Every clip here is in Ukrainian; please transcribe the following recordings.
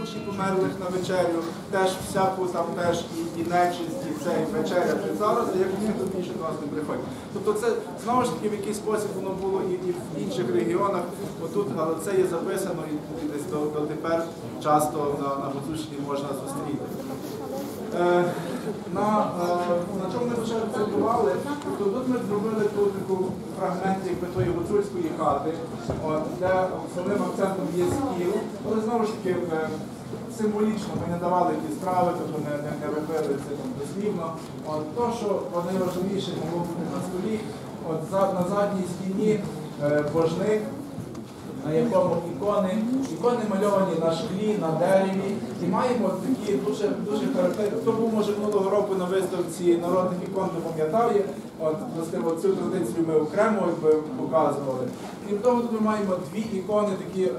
Душі померлих на вечерю, теж всяку там теж і, і нечисть, і це вечеря вже зараз, а як ні, то більше до нас не приходять. Тобто це знову ж таки в якийсь спосіб воно було і, і в інших регіонах. Отут, але це є записано і, десь до, дотепер часто на, на Гуцульщині можна зустріти. Е, на, е, на чому ми вже акцентували, тобто тут ми зробили таку фрагмент якби тої гуцульської хати, от, де основним акцентом є стіл, але знову ж таки е, символічно ми не давали ті страви, тобто не, не, не робили це там дослівно. От, то, що найважливіше могло бути на столі, от, за, на задній стіні е, божник, на якому ікони, ікони мальовані на шклі, на дереві. І маємо такі дуже дуже характерні. Хто був може минулого року на виставці народних ікон, не пам'ятає. От власне цю традицію ми окремо якби, показували. Крім того, ми маємо дві ікони, такі е,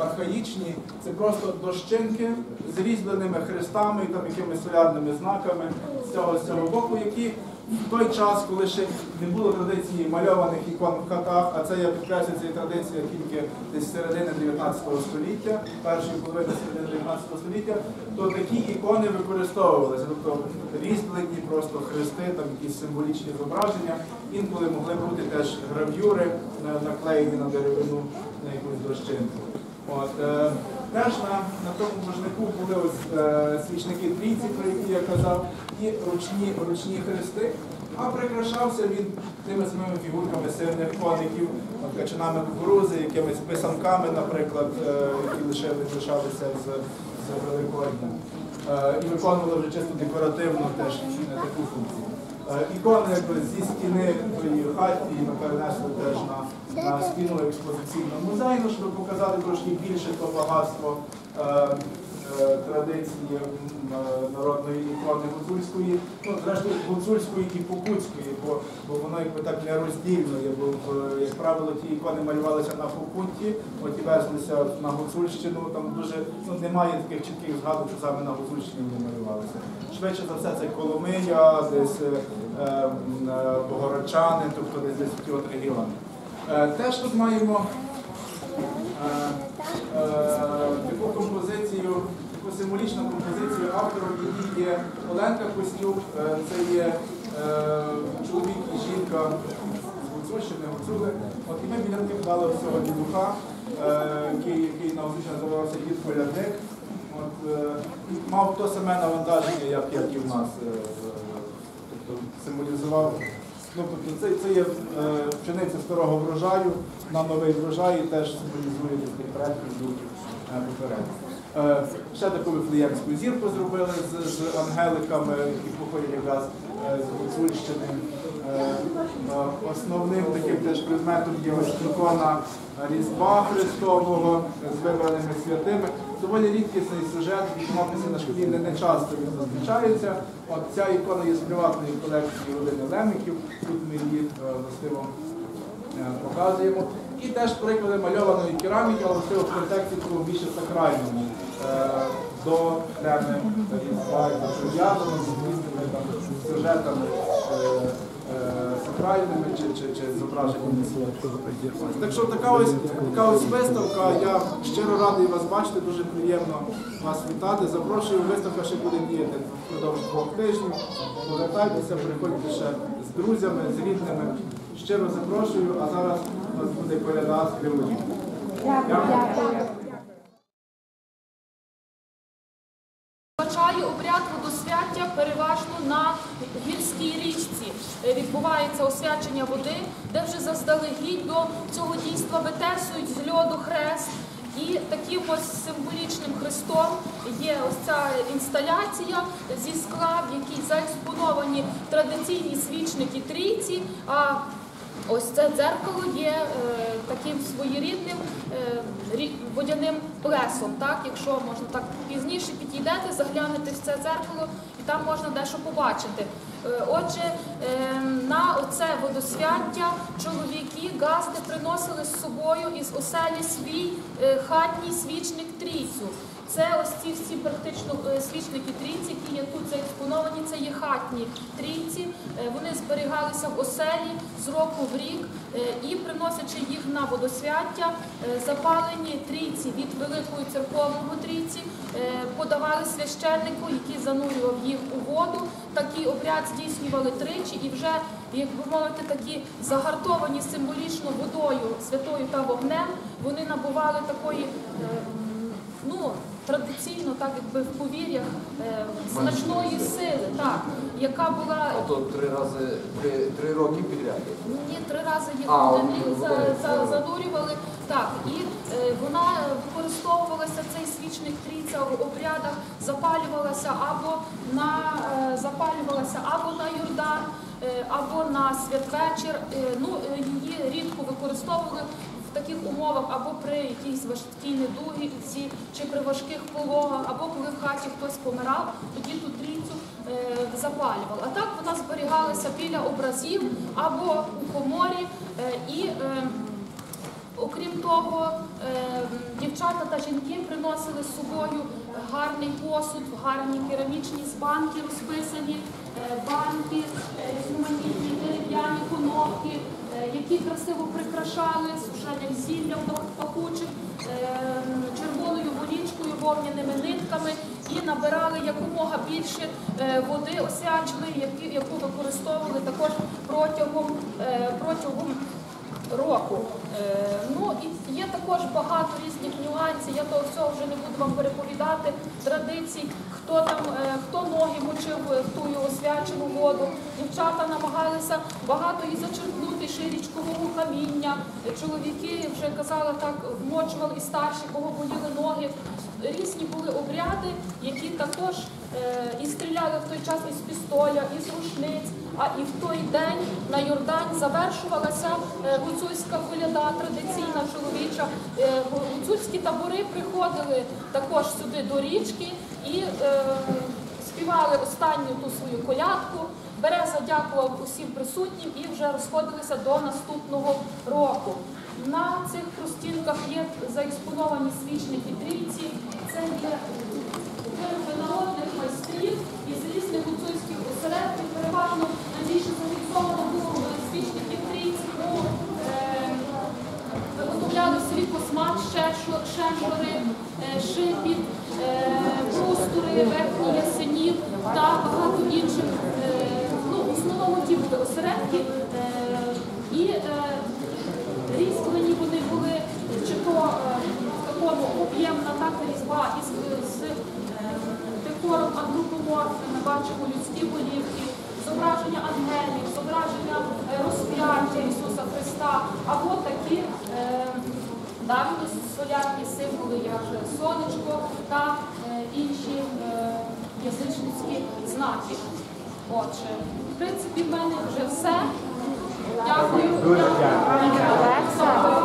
архаїчні. Це просто дощинки з різьбленими хрестами і там якимись солярними знаками з цього з цього боку, які в той час, коли ще не було традиції мальованих ікон в хатах, а це я підкреслюю, це є традиція тільки десь середини 19 століття, першої половини середини 19 століття, то такі ікони використовувалися, тобто різьблені просто хрести, там якісь символічні зображення. Інколи могли бути теж гравюри наклеєні на деревину на якусь дощинку. От, е, теж на, на тому можнику були ось е, свічники трійці, про які я казав, і ручні, ручні хрести. А прикрашався він тими самими фігурками сильних коників, качанами кукурузи, якимись писанками, наприклад, е, які лишили, лишалися з, з Великодня. Е, і виконували вже чисто декоративно теж е, таку функцію. Е, Ікони зі стіни тої хаті ми перенесли теж на, на стіну експозиційного музею, щоб показати трошки більше то багатство е, традиції е, народної ікони гуцульської, ну, зрештою гуцульської і покутської, бо, бо воно якби так нероздільно є, бо як правило ті ікони малювалися на Покутті, от і везлися на Гуцульщину, там дуже ну, немає таких чітких згадок, що саме на Гуцульщині вони малювалися. Швидше за все це Коломия, десь е, е, е, Богородчани, тобто десь десь такі от регіони. Е, Теж тут маємо е, е, таку композицію, таку символічну композицію автором її є Оленка Костюк, е, це є е, чоловік і жінка з Гуцульщини, Гуцули. От і ми біля них дали ось цього дідуха, е, який, який на Гуцульщині називався дід е, мав то саме навантаження, як, і в нас. тобто символізував. Ну, тобто це, це є е, пшениця старого врожаю на новий врожай і теж символізує такий предків духів е, попередньо. Е, ще таку вифлеємську зірку зробили з, з ангеликами, які походять якраз е, з Гуцульщини. Е, е, основним таким теж предметом є ось ікона Різдва Христового з вибраними святими. Доволі рідкісний сюжет, відмовитися на школі не, не часто він зустрічається. От ця ікона є з приватної колекції родини Лемиків. Тут ми її е, властиво е, показуємо. І теж приклади мальованої кераміки, але це в контексті такого більше сакральному. Е, До теми Різдва і пов'язано з різними там сюжетами сакральними чи, чи, чи зображеннями. Так що така ось така ось виставка. Я щиро радий вас бачити, дуже приємно вас вітати. Запрошую, виставка ще буде діяти впродовж двох тижнів. Повертайтеся, приходьте ще з друзями, з рідними. Щиро запрошую, а зараз у нас буде з Кривої. Дякую. Вбачаю обряд водосвяття переважно на гірській річці. Е, Відбувається освячення води, де вже заздалегідь до цього дійства витесують з льоду хрест. І таким ось символічним хрестом є ось ця інсталяція зі скла, в якій заекспоновані традиційні свічники трійці. Ось це дзеркало є е, таким своєрідним е, водяним плесом. Так? Якщо можна так пізніше підійдете, заглянете в це дзеркало, і там можна дещо побачити. Е, отже, е, на оце водосвяття чоловіки газди приносили з собою із оселі свій хатній свічник трійцю. Це ось ці всі практично е, свічники трійці, які є тут заекспоновані. Це є хатні трійці. Е, Вони зберігалися в оселі з року в рік е, і приносячи їх на водосвяття, запалені трійці від великої церковного трійці, подавали священнику, який занурював їх у воду. Такий обряд здійснювали тричі, і вже, як би мовити, такі загартовані символічно водою, святою та вогнем, вони набували такої. Ну, традиційно, так якби в повір'ях е, значної сили, так, яка була Ото три рази, три, три роки підряд. Ні, три рази їх А, один ну, рік за, за, ну. занурювали. Так, і е, вона використовувалася цей свічник трійця в обрядах, запалювалася або на е, запалювалася або на Йордан, е, або на святвечір. Е, ну, е, її рідко використовували в таких умовах або при якійсь важкій недугівці, чи при важких пологах, або коли в хаті хтось помирав, тоді ту трійцю е, запалювали. А так вона зберігалася біля образів або у коморі. е, і е, Окрім того, е, дівчата та жінки приносили з собою гарний посуд, гарні керамічні збанки розписані, банки, різноманітні дерев'яні коновки, які красиво прикрашали сушеним зіллям пахучим, е, червоною горічкою, вовняними нитками і набирали якомога більше е, води освяченої, які- яку використовували також протягом, е, протягом року. Е, Ну і є також багато різних нюансів. Я того всього вже не буду вам переповідати. Традицій, хто там, е, хто ноги мочив в ту освячену воду. Дівчата намагалися багато і зачерпнути ще річкового каміння. Е, Чоловіки вже казали так, вмочували і старші, кого боліли ноги. Різні були обряди, які також е, і стріляли в той час із пістоля, із рушниць. А і в той день на Йордані завершувалася е, гуцульська коляда, традиційна чоловіча. Е, Гуцульські табори приходили також сюди до річки і співали останню ту свою колядку. Береза дякував усім присутнім і вже розходилися до наступного року. На цих простінках є заекспоновані свічники трійці. Це є вироби народних майстрів із різних гуцульських осередків. Переважно найбільше зафіксовано було свічників трійці у е, виготовляли собі космат, шешо- шешори, е, шипіт, е, простори, верхні ясенів та багато інших. Ну, основному ті були осередки. І е, різьблені вони були то е, такому об'ємна так різьба із з е, декором антропоморфним. Ми бачимо людські голівки, зображення ангелів, зображення е, розп'яття Ісуса Христа, або такі давні солярні символи, як сонечко та інші язичницькі знаки. Отже, в принципі, в мене вже все. Дякую. Дякую.